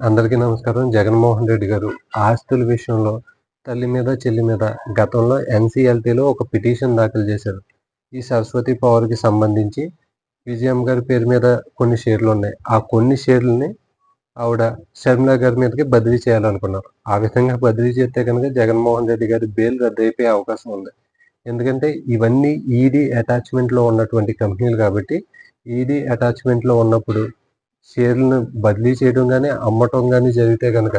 అందరికీ నమస్కారం. జగన్మోహన్ రెడ్డి గారు ఆస్తుల విషయంలో తల్లి మీద చెల్లి మీద గతంలో ఎన్సీఎల్టీలో ఒక పిటిషన్ దాఖలు చేశారు. ఈ సరస్వతి పవర్కి సంబంధించి విజయం గారి పేరు మీద కొన్ని షేర్లు ఉన్నాయి. ఆ కొన్ని షేర్లని ఆవిడ షర్మిల గారి మీదకి బదిలీ చేయాలనుకున్నారు. ఆ విధంగా బదిలీ చేస్తే కనుక జగన్మోహన్ రెడ్డి గారి బెయిల్ రద్దు అయిపోయే అవకాశం ఉంది. ఎందుకంటే ఇవన్నీ ఈడీ అటాచ్మెంట్లో ఉన్నటువంటి కంపెనీలు కాబట్టి ఈడీ అటాచ్మెంట్లో ఉన్నప్పుడు షేర్లను బదిలీ చేయడం కానీ అమ్మటం కానీ జరిగితే కనుక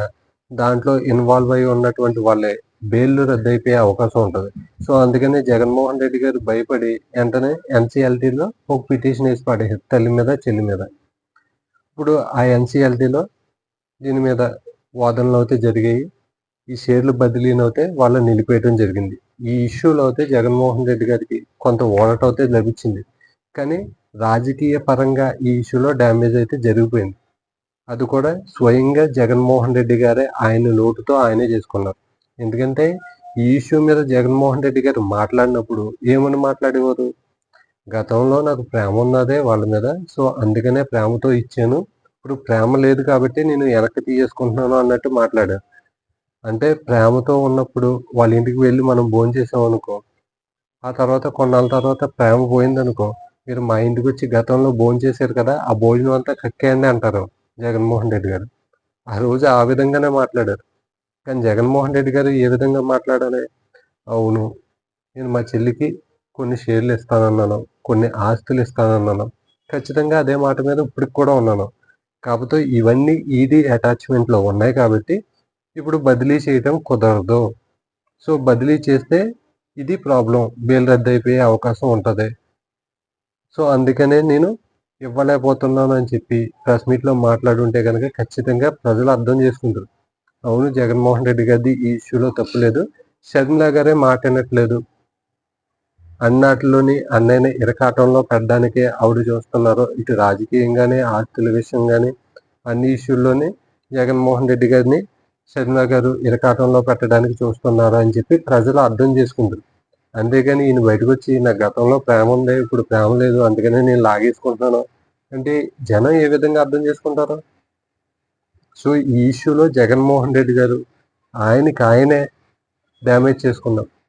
దాంట్లో ఇన్వాల్వ్ అయి ఉన్నటువంటి వాళ్ళే బెయిల్ రద్దయిపోయే అవకాశం ఉంటుంది. సో అందుకనే జగన్మోహన్ రెడ్డి గారు భయపడి వెంటనే ఎన్సీఎల్టీలో ఒక పిటిషన్ వేసి పడేసారు తల్లి మీద చెల్లి మీద. ఇప్పుడు ఆ ఎన్సీఎల్టీలో దీని మీద వాదనలు అయితే జరిగాయి. ఈ షేర్లు బదిలీని అయితే వాళ్ళు నిలిపేయడం జరిగింది. ఈ ఇష్యూలో అయితే జగన్మోహన్ రెడ్డి గారికి కొంత ఓడట అయితే లభించింది. కానీ రాజకీయ పరంగా ఈ ఇష్యూలో డ్యామేజ్ అయితే జరిగిపోయింది. అది కూడా స్వయంగా జగన్మోహన్ రెడ్డి గారే ఆయన లోటుతో ఆయనే చేసుకున్నారు. ఎందుకంటే ఈ ఇష్యూ మీద జగన్మోహన్ రెడ్డి గారు మాట్లాడినప్పుడు ఏమని మాట్లాడేవారు? గతంలో నాకు ప్రేమ ఉన్నదే వాళ్ళ మీద సో అందుకనే ప్రేమతో ఇచ్చాను. ఇప్పుడు ప్రేమ లేదు కాబట్టి నేను వెనక్కి తీసేసుకుంటున్నాను అన్నట్టు మాట్లాడారు. అంటే ప్రేమతో ఉన్నప్పుడు వాళ్ళ ఇంటికి వెళ్ళి మనం భోజనం చేసాం అనుకో ఆ తర్వాత కొన్నాళ్ళ తర్వాత ప్రేమ పోయిందనుకో మీరు మా ఇంటికి వచ్చి గతంలో భోజనం చేశారు కదా ఆ భోజనం అంతా కక్కేయండి అంటారు జగన్మోహన్ రెడ్డి గారు. ఆ రోజు ఆ విధంగానే మాట్లాడారు. కానీ జగన్మోహన్ రెడ్డి గారు ఏ విధంగా మాట్లాడాలి? అవును నేను మా చెల్లికి కొన్ని షేర్లు ఇస్తానన్నాను కొన్ని ఆస్తులు ఇస్తానన్నాను. ఖచ్చితంగా అదే మాట మీద ఇప్పటికి కూడా ఉన్నాను. కాకపోతే ఇవన్నీ ఈడీ అటాచ్మెంట్లో ఉన్నాయి కాబట్టి ఇప్పుడు బదిలీ చేయటం కుదరదు. సో బదిలీ చేస్తే ఇది ప్రాబ్లం. బెయిల్ రద్దు అయిపోయే అవకాశం ఉంటుంది. సో అందుకనే నేను ఇవ్వలేకపోతున్నాను అని చెప్పి ప్రెస్ మీట్లో మాట్లాడుంటే కనుక ఖచ్చితంగా ప్రజలు అర్థం చేసుకుంటారు. అవును జగన్మోహన్ రెడ్డి గారిది ఈ ఇష్యూలో తప్పులేదు షర్మిలా గారే మాట్లాడట్లేదు అన్నాటిలోని అన్నయ్యని ఇరకాటంలో పెట్టడానికే ఆవిడ చూస్తున్నారు ఇటు రాజకీయంగానే ఆస్తుల విషయంగానే అన్ని ఇష్యూల్లోనే జగన్మోహన్ రెడ్డి గారిని షర్మిలా గారు ఇరకాటంలో పెట్టడానికి చూస్తున్నారు అని చెప్పి ప్రజలు అర్థం చేసుకుంటారు. అంతేకాని ఈయన బయటకు వచ్చి నా గతంలో ప్రేమ ఉంది ఇప్పుడు ప్రేమ లేదు అందుకనే నేను లాగేసుకుంటున్నాను. అంటే జనం ఏ విధంగా అర్థం చేసుకుంటారు? సో ఈ ఇష్యూలో జగన్మోహన్ రెడ్డి గారు ఆయనకి ఆయనే డ్యామేజ్ చేసుకున్నాం